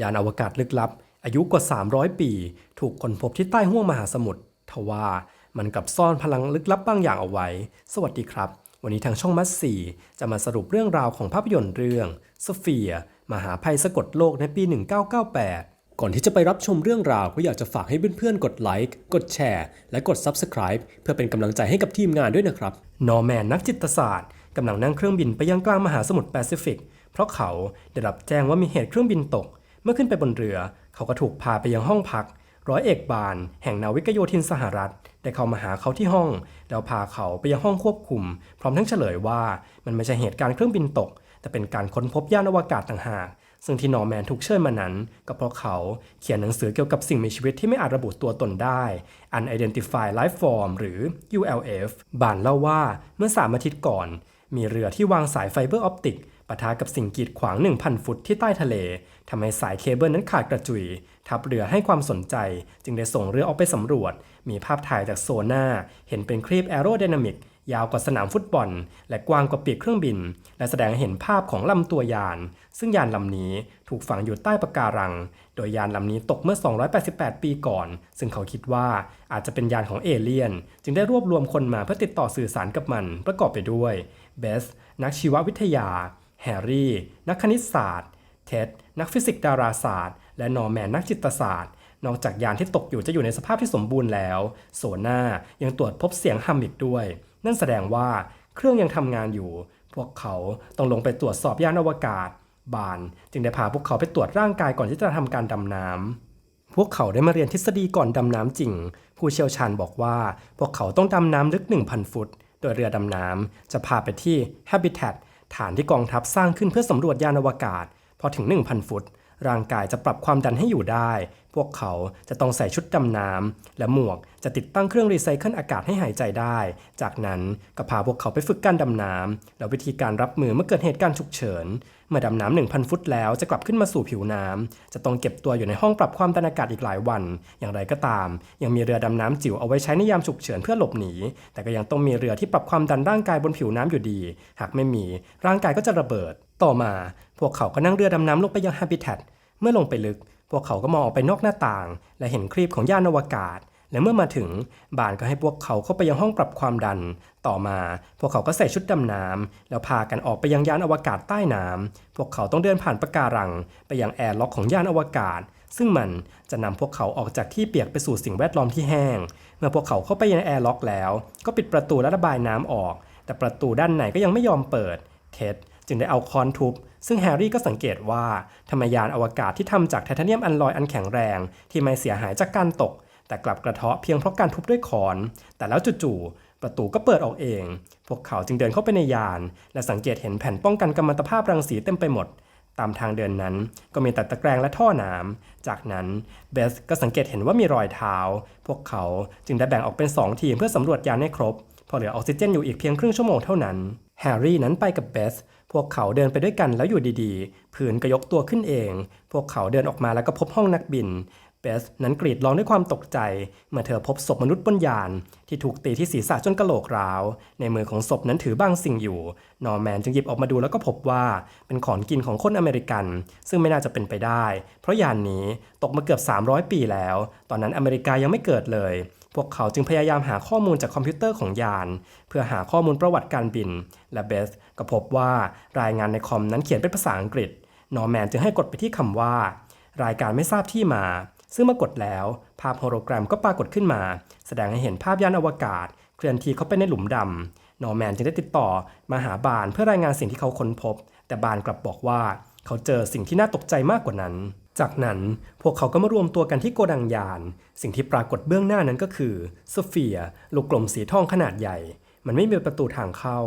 ยานอวกาศลึกลับ อายุกว่า 300 ปี ถูกค้นพบที่ใต้ห้วงมหาสมุทรทว่ามันกลับซ่อนพลังลึกลับบางอย่างเอาไว้ สวัสดีครับ วันนี้ทางช่องมัสสีจะมาสรุปเรื่องราวของภาพยนตร์เรื่องโซเฟียมหาภัยสะกดโลกในปี 1998 ก่อนที่จะไปรับชมเรื่องราวก็อยากจะฝากให้เพื่อนๆ กดไลค์ กดแชร์ และกด Subscribe เพื่อเป็นกำลังใจให้กับทีมงานด้วยนะครับ นอร์แมนนักจิตศาสตร์กำลังนั่งเครื่องบินไปยังกลางมหาสมุทรแปซิฟิก เพราะเขาได้รับแจ้งว่ามีเหตุเครื่องบินตก เมื่อขึ้นไปบนเรือ เขาก็ถูกพาไปยังห้องพัก ร้อยเอกบาน แห่งนาวิกโยธินสหรัฐ ได้เข้ามาหาเขาที่ห้อง แล้วพาเขาไปยังห้องควบคุม พร้อมทั้งเฉลยว่ามันไม่ใช่เหตุการณ์เครื่องบินตก แต่เป็นการค้นพบยานอวกาศต่างหากซึ่งที่นอร์แมนถูกเชิญมานั้น ก็เพราะเขาเขียนหนังสือเกี่ยวกับสิ่งมีชีวิตที่ไม่อาจระบุตัวตนได้ Unidentified Life Form หรือ ULF บานเล่าว่าเมื่อสามอาทิตย์ก่อน มีเรือที่วางสายไฟเบอร์ออปติก ปะทะกับสิ่งกีดขวาง 1,000 ฟุตที่ใต้ทะเลทำให้สายเคเบิลนั้นขาดกระจุย ทัพเรือให้ความสนใจ จึงได้ส่งเรือออกไปสำรวจ มีภาพถ่ายจากโซน่าเห็นเป็นครีบแอโรไดนามิกยาวกว่าสนามฟุตบอล และกว้างกว่าปีกเครื่องบิน และแสดงให้เห็นภาพของลำตัวยาน ซึ่งยานลำนี้ถูกฝังอยู่ใต้ปะการัง โดยยานลำนี้ตกเมื่อ 288 ปีก่อน ซึ่งเขาคิดว่าอาจจะเป็นยานของเอเลี่ยน จึงได้รวบรวมคนมาเพื่อติดต่อสื่อสารกับมันประกอบไปด้วยเบสนักชีววิทยา แฮร์รี่ นักคณิตศาสตร์ เท็ด นักฟิสิกส์ดาราศาสตร์ และนอร์แมนนักจิตศาสตร์ นอกจากยานที่ตกอยู่จะอยู่ในสภาพที่สมบูรณ์แล้ว โซน่ายังตรวจพบเสียงฮัมอีกด้วย นั่นแสดงว่าเครื่องยังทำงานอยู่ พวกเขาต้องลงไปตรวจสอบยานอวกาศ บานจึงได้พาพวกเขาไปตรวจร่างกายก่อนที่จะทำการดำน้ำพวกเขาได้มาเรียนทฤษฎีก่อนดำน้ำจริง ผู้เชี่ยวชาญบอกว่า พวกเขาต้องดำน้ำลึก 1,000 ฟุต โดยเรือดำน้ำจะพาไปที่ Habitat ฐานที่กองทัพสร้างขึ้นเพื่อสำรวจยานอวกาศ พอถึง 1,000 ฟุต ร่างกายจะปรับความดันให้อยู่ได้ พวกเขาจะต้องใส่ชุดดำน้ำและหมวกจะติดตั้งเครื่องรีไซเคิลอากาศให้หายใจได้ จากนั้นก็พาพวกเขาไปฝึกการดำน้ำและวิธีการรับมือเมื่อเกิดเหตุการณ์ฉุกเฉิน เมื่อดำน้ำ1,000 ฟุตแล้วจะกลับขึ้นมาสู่ผิวน้ำจะต้องเก็บตัวอยู่ในห้องปรับความดันอากาศอีกหลายวัน อย่างไรก็ตาม ยังมีเรือดำน้ำจิ๋วเอาไว้ใช้ในยามฉุกเฉินเพื่อหลบหนี แต่ก็ยังต้องมีเรือที่ปรับความดันร่างกายบนผิวน้ำอยู่ดี หากไม่มีร่างกายก็จะระเบิด ต่อมา พวกเขาก็นั่งเรือดำน้ำลงไปยัง Habitat เมื่อลงไปลึก พวกเขาก็มองออกไปนอกหน้าต่าง และเห็นครีบของยานอวกาศ และเมื่อมาถึงบานก็ให้พวกเขาเข้าไปยังห้องปรับความดัน ต่อมา พวกเขาก็ใส่ชุดดำน้ำแล้วพากันออกไปยังยานอวกาศใต้น้ำพวกเขาต้องเดินผ่านปะการัง ไปยังแอร์ล็อกของยานอวกาศ ซึ่งมันจะนำพวกเขาออกจากที่เปียกไปสู่สิ่งแวดล้อมที่แห้ง เมื่อพวกเขาเข้าไปยังแอร์ล็อกแล้ว ก็ปิดประตูและระบายน้ำออก แต่ประตูด้านในก็ยังไม่ยอมเปิด เท็ดจึงได้เอาคอนทุบซึ่งแฮร์รี่ก็สังเกตว่าทำไมยานอวกาศที่ทำจากไทเทเนียมอัลลอยอันแข็งแรง ที่ไม่เสียหายจากการตก แต่กลับกระเทาะเพียงเพราะการทุบด้วยค้อน แต่แล้วจู่ๆประตูก็เปิดออกเอง พวกเขาจึงเดินเข้าไปในยาน และสังเกตเห็นแผ่นป้องกันกัมมันตภาพรังสีเต็มไปหมด ตามทางเดินนั้นก็มีแต่ตะแกรงและท่อน้ำจากนั้นเบสก็สังเกตเห็นว่ามีรอยเท้า พวกเขาจึงได้แบ่งออกเป็น 2 ทีมเพื่อสำรวจยานให้ครบพอเหลือออกซิเจนอยู่อีกเพียงครึ่งชั่วโมงเท่านั้นแฮร์รี่นั้นไปกับเบสพวกเขาเดินไปด้วยกันแล้วอยู่ดีๆ ผืนก็ยกตัวขึ้นเอง พวกเขาเดินออกมาแล้วก็พบห้องนักบิน เบสนั้นกรีดร้องด้วยความตกใจ เมื่อเธอพบศพมนุษย์บนยาน ที่ถูกตีที่ศีรษะจนกระโหลกร้าว ในมือของศพนั้นถือบางสิ่งอยู่ นอร์แมนจึงหยิบออกมาดูแล้วก็พบว่าเป็นของกินของคนอเมริกัน ซึ่งไม่น่าจะเป็นไปได้ เพราะยานนี้ตกมาเกือบ 300 ปีแล้ว ตอนนั้นอเมริกายังไม่เกิดเลยพวกเขาจึงพยายามหาข้อมูลจากคอมพิวเตอร์ของยาน เพื่อหาข้อมูลประวัติการบิน และเบสก็พบว่ารายงานในคอมนั้นเขียนเป็นภาษาอังกฤษ นอร์แมนจึงให้กดไปที่คำว่า รายการไม่ทราบที่มา ซึ่งเมื่อกดแล้ว ภาพโฮโลแกรมก็ปรากฏขึ้นมา แสดงให้เห็นภาพยานอวกาศ เคลื่อนที่เข้าไปในหลุมดำนอร์แมนจึงได้ติดต่อมาหาบานเพื่อรายงานสิ่งที่เขาค้นพบ แต่บานกลับบอกว่า เขาเจอสิ่งที่น่าตกใจมากกว่านั้น จากนั้นพวกเขาก็มารวมตัวกันที่โกดังยาน สิ่งที่ปรากฏเบื้องหน้านั้นก็คือโซเฟียลูกกลมสีทองขนาดใหญ่ มันไม่มีประตูทางเข้า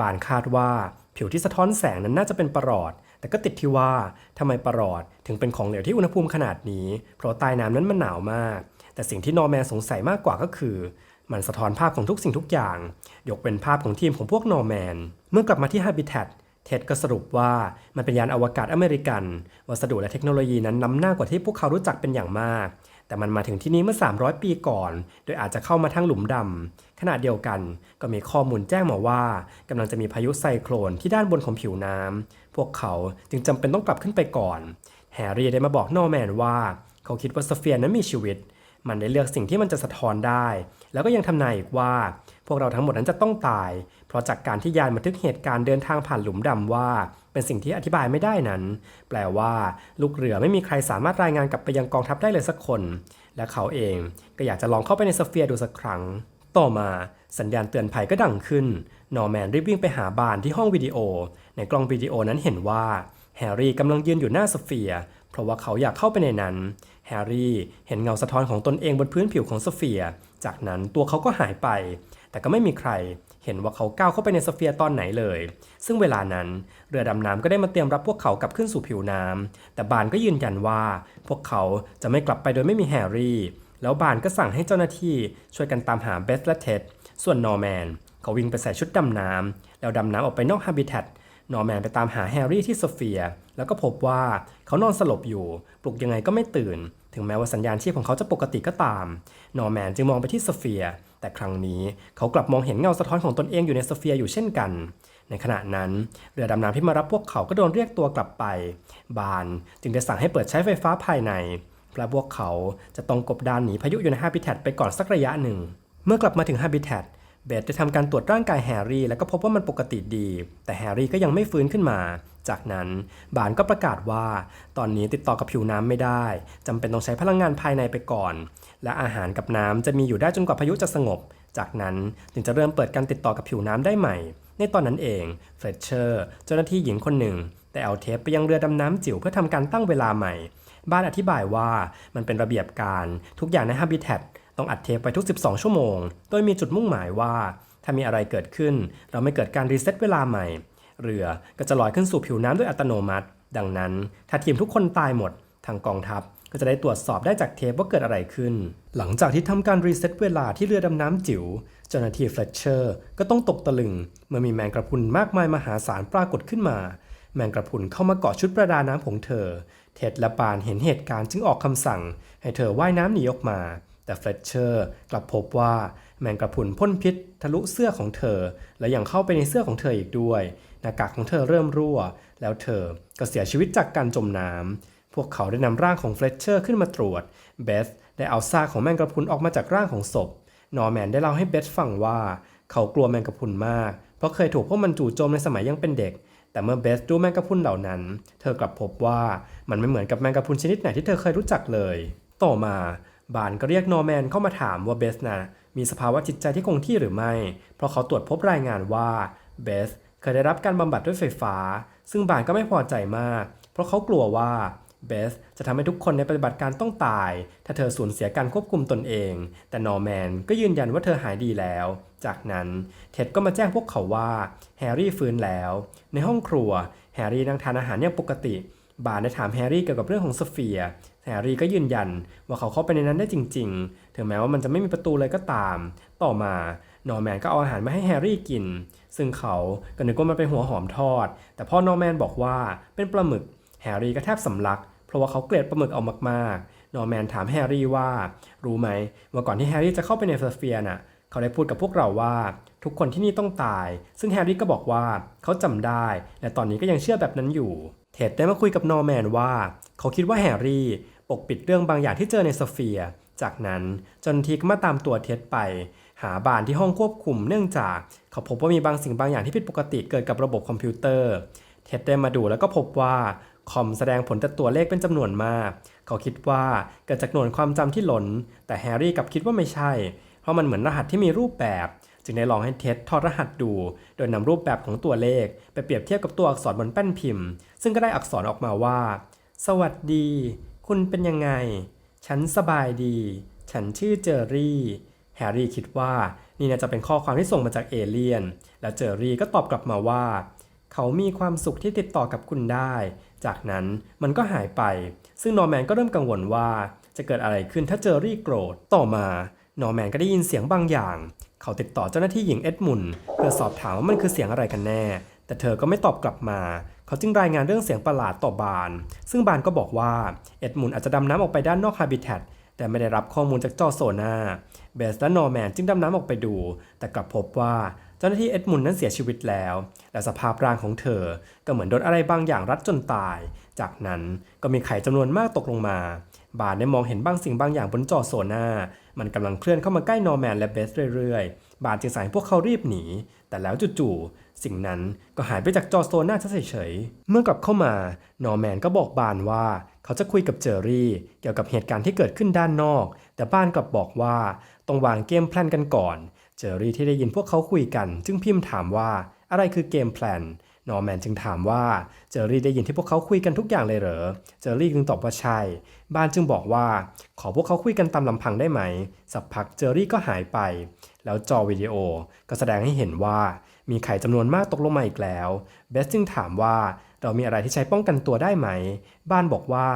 บานคาดว่าผิวที่สะท้อนแสงนั้นน่าจะเป็นประหลอด แต่ก็ติดที่ว่าทำไมประหลอดถึงเป็นของเหลวที่อุณหภูมิขนาดนี้ เพราะใต้น้ำนั้นมันหนาวมาก แต่สิ่งที่นอร์แมนสงสัยมากกว่าก็คือ มันสะท้อนภาพของทุกสิ่งทุกอย่าง ยกเป็นภาพของทีมของพวกนอร์แมน เมื่อกลับมาที่ Habitat เท็ดก็สรุปว่ามันเป็นยานอวกาศอเมริกัน วัสดุและเทคโนโลยีนั้นล้ำหน้ากว่าที่พวกเขารู้จักเป็นอย่างมาก แต่มันมาถึงที่นี้เมื่อ 300 ปีก่อน โดยอาจจะเข้ามาทางหลุมดำขณะเดียวกันก็มีข้อมูลแจ้งมาว่ากำลังจะมีพายุไซโคลนที่ด้านบนของผิวน้ำ พวกเขาจึงจำเป็นต้องกลับขึ้นไปก่อน แฮร์รี่ได้มาบอกนอแมนว่า เขาคิดว่าสเฟียนั้นมีชีวิต มันได้เลือกสิ่งที่มันจะสะท้อนได้ แล้วก็ยังทำนายอีกว่า พวกเราทั้งหมดนั้นจะต้องตาย เพราะจากการที่ยานบันทึกเหตุการณ์เดินทางผ่านหลุมดำว่า เป็นสิ่งที่อธิบายไม่ได้นั้น แปลว่า ลูกเรือไม่มีใครสามารถรายงานกลับไปยังกองทัพได้เลยสักคน และเขาเองก็อยากจะลองเข้าไปในสเฟียดูสักครั้งต่อมาสัญญาณเตือนภัยก็ดังขึ้น นอร์แมนรีบวิ่งไปหาบานที่ห้องวิดีโอ ในกล้องวิดีโอนั้นเห็นว่าแฮร์รี่กำลังยืนอยู่หน้าสเฟีย เพราะว่าเขาอยากเข้าไปในนั้น แฮร์รี่เห็นเงาสะท้อนของตนเองบนพื้นผิวของสเฟีย จากนั้นตัวเขาก็หายไป แต่ก็ไม่มีใครเห็นว่าเขาก้าวเข้าไปในสเฟียตอนไหนเลย ซึ่งเวลานั้นเรือดำน้ำก็ได้มาเตรียมรับพวกเขากลับขึ้นสู่ผิวน้ำ แต่บานก็ยืนยันว่า พวกเขาจะไม่กลับไปโดยไม่มีแฮร์รี่ แล้วบานก็สั่งให้เจ้าหน้าที่ช่วยกันตามหาเบสและเท็ด ส่วนนอร์แมนเขาวิ่งไปใส่ชุดดำน้ำแล้วดำน้ำออกไปนอกฮาบิแทต นอร์แมนไปตามหาแฮร์รี่ที่โซเฟีย แล้วก็พบว่าเขานอนสลบอยู่ ปลุกยังไงก็ไม่ตื่น ถึงแม้ว่าสัญญาณชีพของเขาจะปกติก็ตาม นอร์แมนจึงมองไปที่โซเฟีย แต่ครั้งนี้เขากลับมองเห็นเงาสะท้อนของตนเองอยู่ในโซเฟียอยู่เช่นกัน ในขณะนั้นเรือดำน้ำที่มารับพวกเขาก็โดนเรียกตัวกลับไป บานจึงได้สั่งให้เปิดใช้ไฟฟ้าภายในและพวกเขาจะต้องกบดานหนีพายุอยู่ในฮาบิแทตไปก่อนสักระยะหนึ่ง เมื่อกลับมาถึงฮาบิแทต เบสได้ทำการตรวจร่างกายแฮร์รี่ แล้วก็พบว่ามันปกติดี แต่แฮร์รี่ก็ยังไม่ฟื้นขึ้นมา จากนั้นบานก็ประกาศว่า ตอนนี้ติดต่อกับผิวน้ำไม่ได้จำเป็นต้องใช้พลังงานภายในไปก่อน และอาหารกับน้ำจะมีอยู่ได้จนกว่าพายุจะสงบ จากนั้นจึงจะเริ่มเปิดการติดต่อกับผิวน้ำได้ใหม่ ในตอนนั้นเองเฟรเชอร์เจ้าหน้าที่หญิงคนหนึ่งได้เอาเทปไปยังเรือดำน้ำจิ๋วเพื่อทำการตั้งเวลาใหม่ บ้านอธิบายว่ามันเป็นระเบียบการทุกอย่างใน Habitat ต้องอัดเทปไปทุก 12 ชั่วโมง โดยมีจุดมุ่งหมายว่า ถ้ามีอะไรเกิดขึ้น เราไม่เกิดการรีเซ็ตเวลาใหม่ เรือก็จะลอยขึ้นสู่ผิวน้ำด้วยอัตโนมัติ ดังนั้น ถ้าทีมทุกคนตายหมด ทางกองทัพก็จะได้ตรวจสอบได้จากเทปว่าเกิดอะไรขึ้น หลังจากที่ทำการรีเซ็ตเวลาที่เรือดำน้ำจิ๋ว เจ้าหน้าที่เฟลเชอร์ก็ต้องตกตะลึง เมื่อมีแมงกระพุนมากมายมหาศาลปรากฏขึ้นมา แมงกระพุนเข้ามาเกาะชุดประดาน้ำของเธอ เท็ดและปานเห็นเหตุการณ์จึงออกคำสั่ง ให้เธอว่ายน้ำหนีออกมา แต่เฟลเชอร์กลับพบว่าแมงกระพุนพ่นพิษทะลุเสื้อของเธอ และยังเข้าไปในเสื้อของเธออีกด้วยหน้ากากของเธอเริ่มรั่ว แล้วเธอก็เสียชีวิตจากการจมน้ำพวกเขาได้นำร่างของเฟลเชอร์ขึ้นมาตรวจเบสได้เอาซากของแมงกระพุนออกมาจากร่างของศพนอร์แมนได้เล่าให้เบสฟังว่า เขากลัวแมงกะพุนมาก เพราะเคยถูกพวกมันจู่โจมในสมัยยังเป็นเด็ก แต่เมื่อเบสดูแมงกะพุนเหล่านั้น เธอกลับพบว่ามันไม่เหมือนกับแมงกะพุนชนิดไหนที่เธอเคยรู้จักเลย ต่อมา บานก็เรียกโนแมนเข้ามาถามว่าเบสนะมีสภาวะจิตใจที่คงที่หรือไม่ เพราะเขาตรวจพบรายงานว่าเบสเคยได้รับการบำบัดด้วยไฟฟ้า ซึ่งบานก็ไม่พอใจมาก เพราะเขากลัวว่าเบสจะทำให้ทุกคนในปฏิบัติการต้องตาย ถ้าเธอสูญเสียการควบคุมตนเอง แต่นอร์แมนก็ยืนยันว่าเธอหายดีแล้ว จากนั้นเท็ดก็มาแจ้งพวกเขาว่าแฮร์รี่ฟื้นแล้ว ในห้องครัวแฮร์รี่นั่งทานอาหารอย่างปกติ บาร์ได้ถามแฮร์รี่เกี่ยวกับเรื่องของโซเฟีย แฮร์รี่ก็ยืนยันว่าเขาเข้าไปในนั้นได้จริง ๆ ถึงแม้ว่ามันจะไม่มีประตูเลยก็ตาม ต่อมานอร์แมนก็เอาอาหารมาให้แฮร์รี่กิน ซึ่งเขาก็นึกว่ามันเป็นหัวหอมทอด แต่พ่อนอร์แมนบอกว่าเป็นปลาหมึก แฮร์รี่ก็แทบสำลัก เพราะว่าเขาเกลียดปลาหมึกเอามากๆ นอร์แมนถามแฮร์รี่ว่า รู้ไหมว่าก่อนที่แฮร์รี่จะเข้าไปในสเฟียน่ะ เขาได้พูดกับพวกเราว่า ทุกคนที่นี่ต้องตาย ซึ่งแฮร์รี่ก็บอกว่าเขาจำได้ และตอนนี้ก็ยังเชื่อแบบนั้นอยู่ เท็ดได้มาคุยกับนอร์แมนว่า เขาคิดว่าแฮร์รี่ ปกปิดเรื่องบางอย่างที่เจอในสเฟีย จากนั้นจนทีก็มาตามตัวเท็ดไป หาบานที่ห้องควบคุมเนื่องจาก เขาพบว่ามีบางสิ่งบางอย่างที่ผิดปกติเกิดกับระบบคอมพิวเตอร์ เท็ดได้มาดูแล้วก็พบว่าคอมแสดงผลแต่ตัวเลขเป็นจำนวนมาก เขาคิดว่าเกิดจากหน่วยความจำที่หล้นแต่แฮร์รี่กับคิดว่าไม่ใช่ เพราะมันเหมือนรหัสที่มีรูปแบบ จึงได้ลองให้เท็ดถอดรหัสดู โดยนำรูปแบบของตัวเลข ไปเปรียบเทียบกับตัวอักษรบนแป้นพิมพ์ ซึ่งก็ได้อักษรออกมาว่า สวัสดี คุณเป็นยังไง ฉันสบายดี ฉันชื่อเจอรี่ แฮร์รี่คิดว่านี่น่าจะเป็นข้อความที่ส่งมาจากเอเลี่ยน แล้วเจอรี่ก็ตอบกลับมาว่า เขามีความสุขที่ติดต่อกับคุณได้ จากนั้นมันก็หายไป ซึ่งนอร์แมนก็เริ่มกังวลว่า จะเกิดอะไรขึ้นถ้าเจอรี่โกรธ ต่อมา นอร์แมนก็ได้ยินเสียงบางอย่าง เขาติดต่อเจ้าหน้าที่หญิงเอ็ดมุนเพื่อสอบถามว่ามันคือเสียงอะไรกันแน่ แต่เธอก็ไม่ตอบกลับมา เขาจึงรายงานเรื่องเสียงประหลาดต่อบาน ซึ่งบานก็บอกว่า เอ็ดมุนอาจจะดำน้ำออกไปด้านนอกฮาบิแทตแต่ไม่ได้รับข้อมูลจากจอโซนาเบสและนอร์แมนจึงดำน้ำออกไปดู แต่กลับพบว่าเจ้าหน้าที่เอ็ดมุนนั้นเสียชีวิตแล้ว และสภาพร่างของเธอ ก็เหมือนโดนอะไรบางอย่างรัดจนตาย จากนั้นก็มีไข่จำนวนมากตกลงมา บาร์ได้มองเห็นบางสิ่งบางอย่างบนจอโซนามันกำลังเคลื่อนเข้ามาใกล้นอร์แมนและเบสเรื่อยๆ บาร์จึงสั่งให้พวกเขารีบหนี แต่แล้วจู่ๆสิ่งนั้นก็หายไปจากจอโซน่าเฉยๆ เมื่อกลับเข้ามานอร์แมนก็บอกบานว่าเขาจะคุยกับเจอรี่เกี่ยวกับเหตุการณ์ที่เกิดขึ้นด้านนอก แต่บ้านกลับบอกว่าต้องวางเกมแพลนกันก่อน เจอรี่ที่ได้ยินพวกเขาคุยกัน จึงพิมพ์ถามว่าอะไรคือเกมแพลนนอร์แมนจึงถามว่าเจอรี่ได้ยินที่พวกเขาคุยกันทุกอย่างเลยเหรอ เจอรี่จึงตอบว่าใช่ บ้านจึงบอกว่า ขอพวกเขาคุยกันตามลำพังได้ไหม สักพักเจอรี่ก็หายไป แล้วจอวิดีโอก็แสดงให้เห็นว่ามีไข่จำนวนมากตกลงมาอีกแล้วเบสจึงถามว่าเรามีอะไรที่ใช้ป้องกันตัวได้ไหม บ้านบอกว่า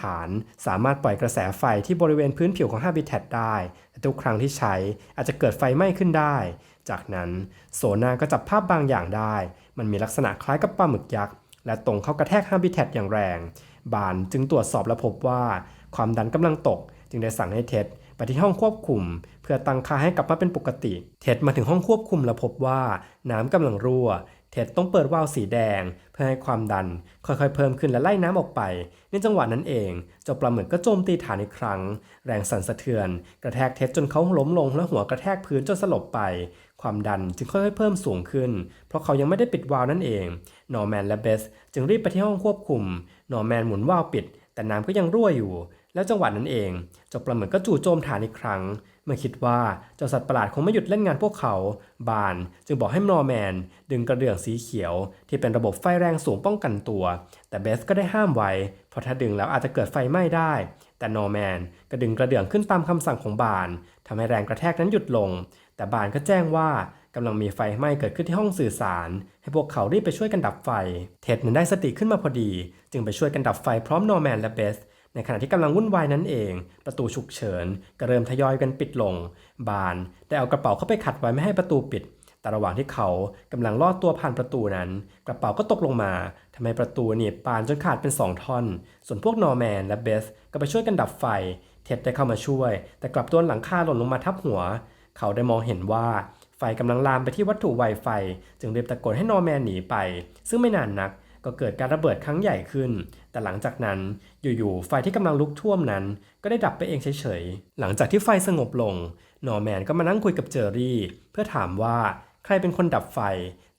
ฐานสามารถปล่อยกระแสไฟที่บริเวณพื้นผิวของ Habitat ได้แต่ทุกครั้งที่ใช้อาจจะเกิดไฟไหม้ขึ้นได้ จากนั้นโซนาก็จับภาพบางอย่างได้ มันมีลักษณะคล้ายกับปลาหมึกยักษ์และตรงเข้ากระแทก Habitat อย่างแรง บานจึงตรวจสอบและพบว่า ความดันกำลังตก จึงได้สั่งให้เท็ด ไปที่ห้องควบคุม เพื่อตั้งค่าให้กลับมาเป็นปกติ เท็ดมาถึงห้องควบคุมและพบว่าน้ำกำลังรั่ว เท็ดต้องเปิดวาล์วสีแดง เพื่อให้ความดัน ค่อยๆ เพิ่มขึ้นและไล่น้ำออกไป ในจังหวะนั้นเองเจ้าปลาหมึกก็โจมตีฐานอีกครั้ง แรงสั่นสะเทือน กระแทกเท็ดจนเขาล้มลงและหัวกระแทกพื้นจนสลบไปความดันจึงค่อยๆเพิ่มสูงขึ้น เพราะเขายังไม่ได้ปิดวาล์วนั่นเอง นอร์แมนและเบสจึงรีบไปที่ห้องควบคุม นอร์แมนหมุนวาล์วปิด แต่น้ำก็ยังรั่วอยู่ แล้วจังหวะนั้นเองเจ้าปลาหมึกก็จู่โจมฐานอีกครั้ง เมื่อคิดว่าเจ้าสัตว์ประหลาดคงไม่หยุดเล่นงานพวกเขา บานจึงบอกให้นอร์แมน ดึงกระเดื่องสีเขียว ที่เป็นระบบไฟแรงสูงป้องกันตัว แต่เบสก็ได้ห้ามไว้ เพราะถ้าดึงแล้วอาจจะเกิดไฟไหม้ได้ แต่นอร์แมนก็ดึงกระเดื่องขึ้นตามคำสั่งของบานทำให้แรงกระแทกนั้นหยุดลง แต่บานก็แจ้งว่ากำลังมีไฟไหม้เกิดขึ้นที่ห้องสื่อสาร ให้พวกเขารีบไปช่วยกันดับไฟ เท็ดนั้นได้สติขึ้นมาพอดี จึงไปช่วยกันดับไฟพร้อมนอร์แมนและเบส ในขณะที่กำลังวุ่นวายนั้นเอง ประตูฉุกเฉินก็เริ่มทยอยกันปิดลง บานได้เอากระเป๋าเข้าไปขัดไว้ไม่ให้ประตูปิด แต่ระหว่างที่เขากำลังลอดตัวผ่านประตูนั้น กระเป๋าก็ตกลงมาทำให้ประตูหนีบปานจนขาดเป็นสองท่อน ส่วนพวกนอร์แมนและเบสก็ไปช่วยกันดับไฟ เท็ดได้เข้ามาช่วย แต่กลับโดนหลังคาหล่นลงมาทับหัว เขาได้มองเห็นว่าไฟกำลังลามไปที่วัตถุไวไฟ จึงรีบตะโกนให้นอร์แมนหนีไป ซึ่งไม่นานนักก็เกิดการระเบิดครั้งใหญ่ขึ้น แต่หลังจากนั้นอยู่ๆไฟที่กำลังลุกท่วมนั้น ก็ได้ดับไปเองเฉยๆ หลังจากที่ไฟสงบลง นอร์แมนก็มานั่งคุยกับเจอรี่ เพื่อถามว่าใครเป็นคนดับไฟ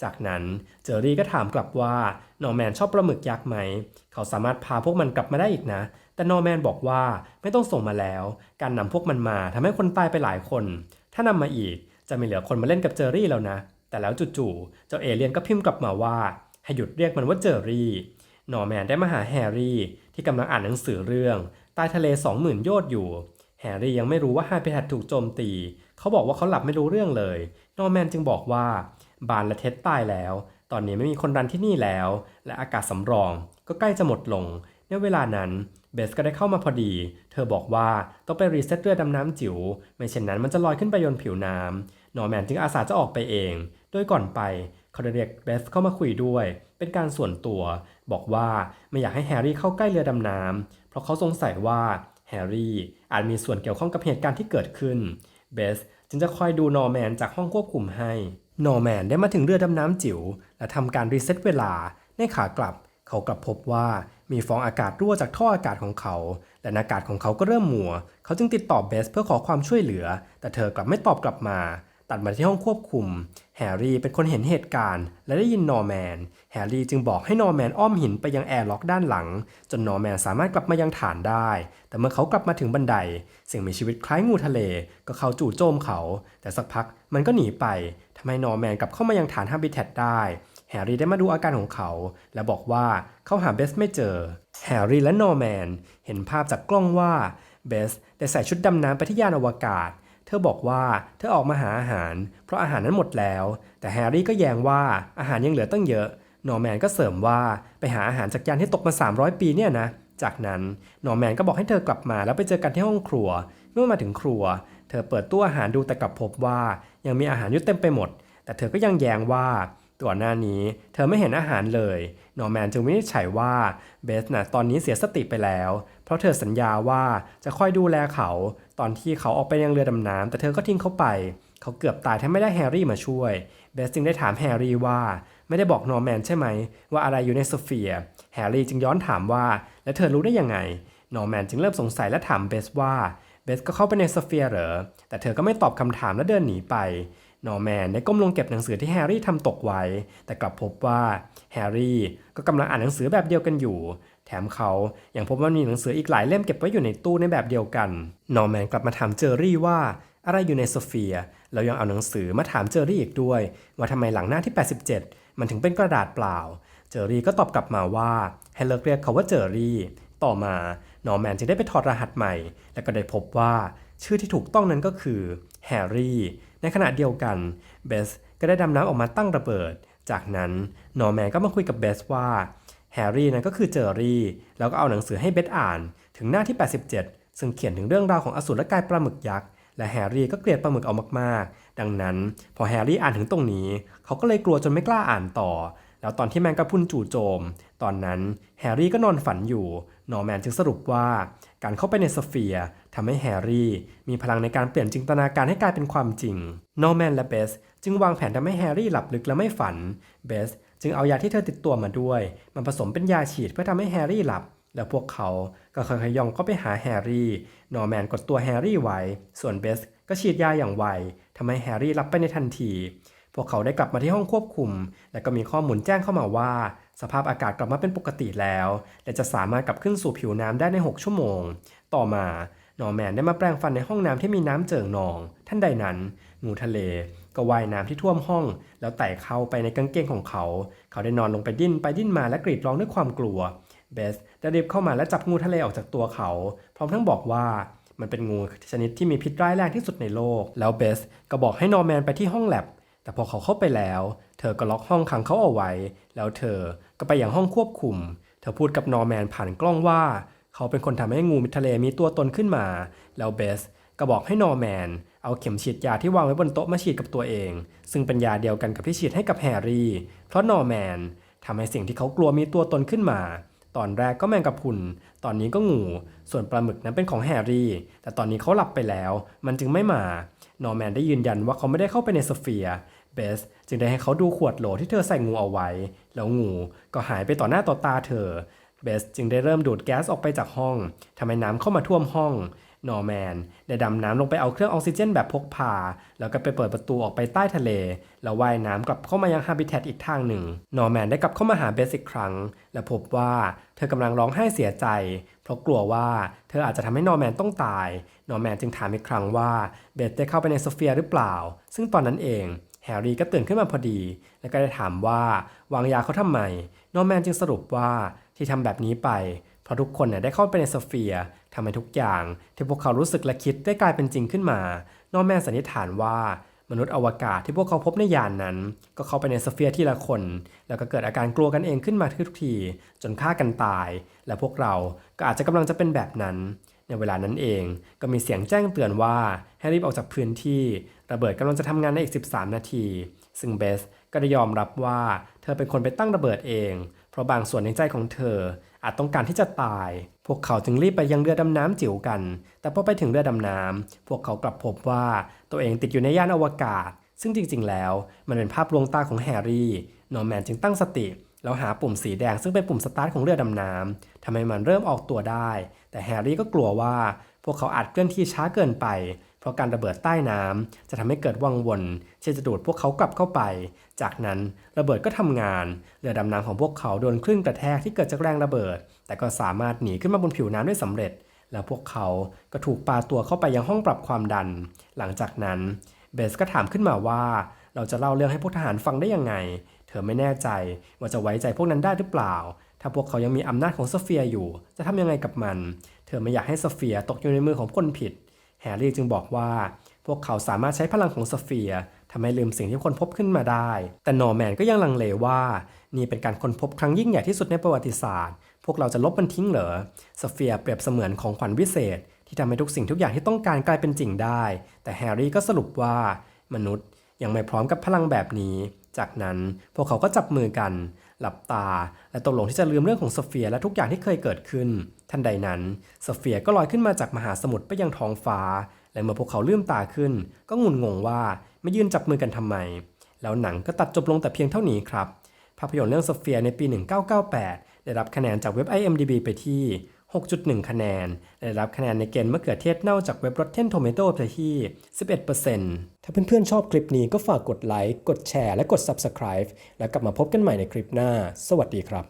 จากนั้นเจอรี่ก็ถามกลับว่านอร์แมนชอบปลาหมึกยักษ์ไหม เขาสามารถพาพวกมันกลับมาได้อีกนะ แต่นอร์แมนบอกว่าไม่ต้องส่งมาแล้ว การนำพวกมันมาทำให้คนตายไปหลายคน ถ้านำมาอีกจะไม่เหลือคนมาเล่นกับเจอรี่แล้วนะ แต่แล้วจู่ๆเจ้าเอเลี่ยนก็พิมพ์กลับมาว่าให้หยุดเรียกมันว่าเจอรี่ นอร์แมนได้มาหาแฮร์รี่ ที่กำลังอ่านหนังสือเรื่องใต้ทะเล20,000โยชน์อยู่ แฮร์รี่ยังไม่รู้ว่าฮาพิทัดถูกโจมตี เขาบอกว่าเขาหลับไม่รู้เรื่องเลย นอร์แมนจึงบอกว่าบานและเท็ดตายแล้ว ตอนนี้ไม่มีคนรันที่นี่แล้ว และอากาศสำรอง ก็ใกล้จะหมดลง ในเวลานั้นเบสก็ได้เข้ามาพอดี เธอบอกว่าต้องไปรีเซ็ตเรือดำน้ำจิ๋ว ไม่เช่นนั้นมันจะลอยขึ้นไปบนผิวน้ำนอร์แมนจึงอาสาจะออกไปเอง โดยก่อนไปเขาได้เรียกเบสเข้ามาคุยด้วย เป็นการส่วนตัว บอกว่าไม่อยากให้แฮร์รี่เข้าใกล้เรือดำน้ำเพราะเขาสงสัยว่าแฮร์รี่อาจมีส่วนเกี่ยวข้องกับเหตุการณ์ที่เกิดขึ้นเบสจึงจะคอยดูนอร์แมนจากห้องควบคุมให้ นอร์แมนได้มาถึงเรือดำน้ำจิ๋วและทำการรีเซ็ตเวลาในขากลับ เขากลับพบว่ามีฟองอากาศรั่วจากท่ออากาศของเขา และอากาศของเขาก็เริ่มมัว เขาจึงติดต่อเบสเพื่อขอความช่วยเหลือ แต่เธอกลับไม่ตอบกลับมา ตัดมาที่ห้องควบคุม แฮร์รี่เป็นคนเห็นเหตุการณ์ และได้ยินนอร์แมน แฮร์รี่จึงบอกให้นอร์แมนอ้อมหินไปยังแอร์ล็อกด้านหลัง จนนอร์แมนสามารถกลับมายังฐานได้ แต่เมื่อเขากลับมาถึงบันได สิ่งมีชีวิตคล้ายงูทะเล ก็เข้าจู่โจมเขา แต่สักพักมันก็หนีไปทำให้นอร์แมนกลับเข้ามายังฐานฮาบิแทตได้ แฮร์รี่ได้มาดูอาการของเขา และบอกว่าเขาหาเบสไม่เจอ แฮร์รี่และนอร์แมนเห็นภาพจากกล้องว่าเบสได้ใส่ชุดดำน้ำไปที่ยานอวกาศ เธอบอกว่าเธอออกมาหาอาหาร เพราะอาหารนั้นหมดแล้ว แต่แฮร์รี่ก็แย้งว่าอาหารยังเหลือตั้งเยอะนอร์แมนก็เสริมว่าไปหาอาหารจากยานที่ตกมา 300 ปีเนี่ยนะจากนั้นนอร์แมนก็บอกให้เธอกลับมาแล้วไปเจอกันที่ห้องครัว เมื่อมาถึงครัว เธอเปิดตู้อาหารดูแต่กลับพบว่ายังมีอาหารอยู่เต็มไปหมด แต่เธอก็ยังแย้งว่าก่อนหน้านี้เธอไม่เห็นอาหารเลย นอร์แมนจึงวินิจฉัยว่าเบสน่ะตอนนี้เสียสติไปแล้ว เพราะเธอสัญญาว่าจะคอยดูแลเขา ตอนที่เขาออกไปยังเรือดำน้ำแต่เธอก็ทิ้งเขาไป เขาเกือบตายถ้าไม่ได้แฮร์รี่มาช่วย เบสจึงได้ถามแฮร์รี่ว่าไม่ได้บอกนอร์แมนใช่ไหม ว่าอะไรอยู่ในโซเฟีย แฮร์รี่จึงย้อนถามว่า แล้วเธอรู้ได้ยังไง นอร์แมนจึงเริ่มสงสัยและถามเบสว่าเบสก็เข้าไปในโซเฟียเหรอ แต่เธอก็ไม่ตอบคำถามและเดินหนีไป นอร์แมนได้ก้มลงเก็บหนังสือที่แฮร์รี่ทำตกไว้ แต่กลับพบว่าแฮร์รี่ก็กำลังอ่านหนังสือแบบเดียวกันอยู่ แถมเขายังพบว่ามีหนังสืออีกหลายเล่มเก็บไว้อยู่ในตู้ในแบบเดียวกัน นอร์แมนกลับมาถามเจอรี่ว่าอะไรอยู่ในโซเฟีย แล้วยังเอาหนังสือมาถามเจอรี่อีกด้วย ว่าทำไมหลังหน้าที่ 87 มันถึงเป็นกระดาษเปล่า เจอรี่ก็ตอบกลับมาว่า ให้เลิกเรียกเขาว่าเจอรี่ ต่อมานอร์แมนจึงได้ไปถอดรหัสใหม่ แล้วก็ได้พบว่าชื่อที่ถูกต้องนั้นก็คือแฮร์รี่ ในขณะเดียวกันเบสก็ได้ดำน้ำออกมาตั้งระเบิด จากนั้นนอร์แมนก็มาคุยกับเบสว่า แฮร์รี่นั้นก็คือเจอรี่ แล้วก็เอาหนังสือให้เบสอ่าน ถึงหน้าที่ 87 ซึ่งเขียนถึงเรื่องราวของอสูรกายปลาหมึกยักษ์และแฮร์รี่ก็เกลียดปลาหมึกเอามากๆ ดังนั้น พอแฮร์รี่อ่านถึงตรงนี้ เขาก็เลยกลัวจนไม่กล้าอ่านต่อ แล้วตอนที่แมงกะพรุนจู่โจม ตอนนั้นแฮร์รี่ก็นอนฝันอยู่ นอร์แมนจึงสรุปว่า การเข้าไปในสเฟียร์ทำให้แฮร์รี่มีพลังในการเปลี่ยนจินตนาการให้กลายเป็นความจริง นอร์แมนและเบสจึงวางแผนทำให้แฮร์รี่หลับลึกและไม่ฝัน เบส จึงเอายาที่เธอติดตัวมาด้วย มันผสมเป็นยาฉีดเพื่อทำให้แฮร์รี่หลับ แล้วพวกเขาก็ค่อยๆย่องเข้าไปหาแฮร์รี่ นอร์แมนกดตัวแฮร์รี่ไว้ ส่วนเบสก็ฉีดยาอย่างไวทำให้แฮร์รี่หลับไปในทันที พวกเขาได้กลับมาที่ห้องควบคุม และก็มีข้อมูลแจ้งเข้ามาว่า สภาพอากาศกลับมาเป็นปกติแล้ว และจะสามารถกลับขึ้นสู่ผิวน้ำได้ใน 6 ชั่วโมง ต่อมานอร์แมนได้มาแปลงฟันในห้องน้ำที่มีน้ำเจิ่งนอง ท่านใดนั้นงูทะเล ก็ว่ายน้ำที่ท่วมห้อง แล้วไต่เข้าไปในกางเกงของเขา เขาได้นอนลงไปดิ้นไปดิ้นมาและกรีดร้องด้วยความกลัว เบสได้รีบเข้ามาและจับงูทะเลออกจากตัวเขา พร้อมทั้งบอกว่ามันเป็นงูชนิดที่มีพิษร้ายแรงที่สุดในโลก แล้วเบสก็บอกให้นอร์แมนไปที่ห้องแลบ แต่พอเขาเข้าไปแล้ว เธอก็ล็อกห้องขังเขาเอาไว้ แล้วเธอก็ไปอยังห้องควบคุม เธอพูดกับนอร์แมนผ่านกล้องว่า เขาเป็นคนทำให้งูมิทะเลมีตัวตนขึ้นมา แล้วเบส ก็บอกให้นอร์แมนเอาเข็มฉีดยาที่วางไว้บนโต๊ะมาฉีดกับตัวเอง ซึ่งเป็นยาเดียวกันกับที่ฉีดให้กับแฮร์รี่ เพราะนอร์แมนทำให้สิ่งที่เขากลัวมีตัวตนขึ้นมา ตอนแรกก็แมงกะพุน ตอนนี้ก็งู ส่วนปลาหมึกนั้นเป็นของแฮร์รี่ แต่ตอนนี้เขาหลับไปแล้ว มันจึงไม่มา นอร์แมนได้ยืนยันว่าเขาไม่ได้เข้าไปในสเฟียร์เบสจึงได้ให้เขาดูขวดโหลที่เธอใส่งูเอาไว้ แล้วงูก็หายไปต่อหน้าต่อตาเธอ เบสจึงได้เริ่มดูดแก๊สออกไปจากห้องทำให้น้ำเข้ามาท่วมห้อง นอร์แมนได้ดำน้ำลงไปเอาเครื่องออกซิเจนแบบพกพา แล้วก็ไปเปิดประตูออกไปใต้ทะเล แล้วว่ายน้ำกลับเข้ามายังฮาบิแทตอีกทางหนึ่ง นอร์แมนได้กลับเข้ามาหาเบสอีกครั้ง และพบว่าเธอกำลังร้องไห้เสียใจ เพราะกลัวว่าเธออาจจะทำให้นอร์แมนต้องตาย นอร์แมนจึงถามอีกครั้งว่าเบสได้เข้าไปในโซเฟียหรือเปล่า ซึ่งตอนนั้นเองแฮร์รี่ก็ตื่นขึ้นมาพอดี แล้วก็ได้ถามว่าวางยาเขาทำไม นอร์แมนจึงสรุปว่าที่ทำแบบนี้ไป เพราะทุกคนเนี่ยได้เข้าไปในโซเฟียทำให้ทุกอย่าง ที่พวกเขารู้สึกและคิดได้กลายเป็นจริงขึ้นมานอร์แมนสันนิษฐานว่ามนุษย์อวกาศที่พวกเขาพบในยานนั้น ก็เข้าไปในโซเฟียทีละคน แล้วก็เกิดอาการกลัวกันเองขึ้นมาทุกที จนฆ่ากันตาย และพวกเราก็อาจจะกำลังจะเป็นแบบนั้น ในเวลานั้นเองก็มีเสียงแจ้งเตือนว่าให้รีบออกจากพื้นที่ ระเบิดกำลังจะทำงานในอีก 13 นาที ซึ่งเบสก็ได้ยอมรับว่า เธอเป็นคนไปตั้งระเบิดเอง ราะบางส่วนในใจของเธออาจต้องการที่จะตาย พวกเขาจึงรีบไปยังเรือดำน้ำจิ๋วกัน แต่พอไปถึงเรือดำน้ำพวกเขากลับพบว่าตัวเองติดอยู่ในย่านอวกาศ ซึ่งจริงๆ แล้วมันเป็นภาพลวงตาของแฮร์รี่ นอร์แมนจึงตั้งสติ แล้วหาปุ่มสีแดงซึ่งเป็นปุ่มสตาร์ทของเรือดำน้ำทำให้มันเริ่มออกตัวได้ แต่แฮร์รี่ก็กลัวว่า พวกเขาอาจเคลื่อนที่ช้าเกินไป เพราะการระเบิดใต้น้ำจะทำให้เกิดวังวนที่จะดูดพวกเขากลับเข้าไป จากนั้นระเบิดก็ทำงานเรือดำน้ำของพวกเขาโดนคลื่นกระแทกที่เกิดจากแรงระเบิด แต่ก็สามารถหนีขึ้นมาบนผิวน้ำได้สำเร็จ แล้วพวกเขาก็ถูกปาตัวเข้าไปยังห้องปรับความดัน หลังจากนั้นเบสก็ถามขึ้นมาว่า เราจะเล่าเรื่องให้พวกทหารฟังได้ยังไง เธอไม่แน่ใจว่าจะไว้ใจพวกนั้นได้หรือเปล่าถ้าพวกเขายังมีอำนาจของโซเฟียอยู่ จะทำยังไงกับมัน เธอไม่อยากให้โซเฟียตกอยู่ในมือของคนผิด ร์รี่จึงบอกว่า พวกเขาสามารถใช้พลังของโซเฟียทำให้ลืมสิ่งที่คนพบขึ้นมาได้ แต่นอร์แมนก็ยังลังเลว่า นี่เป็นการค้นพบครั้งยิ่งใหญ่ที่สุดในประวัติศาสตร์ พวกเราจะลบมันทิ้งเหรอโซเฟียเปรียบเสมือนของขวัญวิเศษ ที่ทำให้ทุกสิ่งทุกอย่างที่ต้องการกลายเป็นจริงได้ แต่แฮร์รี่ก็สรุปว่ามนุษย์ยังไม่พร้อมกับพลังแบบนี้ จากนั้นพวกเขาก็จับมือกัน หลับตา และตกลงที่จะลืมเรื่องของโซเฟียและทุกอย่างที่เคยเกิดขึ้น ทันใดนั้นโซเฟียก็ลอยขึ้นมาจากมหาสมุทรไปยังท้องฟ้า และเมื่อพวกเขาลืมตาขึ้น ก็งุนงงว่าไม่ยืนจับมือกันทำไมแล้วแล้วหนังก็ตัดจบลงแต่เพียงเท่านี้ครับ ภาพยนตร์เรื่องโซเฟียในปี 1998 ได้รับคะแนนจากเว็บ IMDb ไปที่ 6.1 คะแนน ได้รับคะแนนในเกณฑ์มะเขือเทศเน่าจากเว็บ Rotten Tomatoes ไปที่ 11%ถ้าเพื่อนๆชอบคลิปนี้ก็ฝากกดไลค์ กดแชร์ และกด Subscribe แล้วกลับมาพบกันใหม่ในคลิปหน้า สวัสดีครับ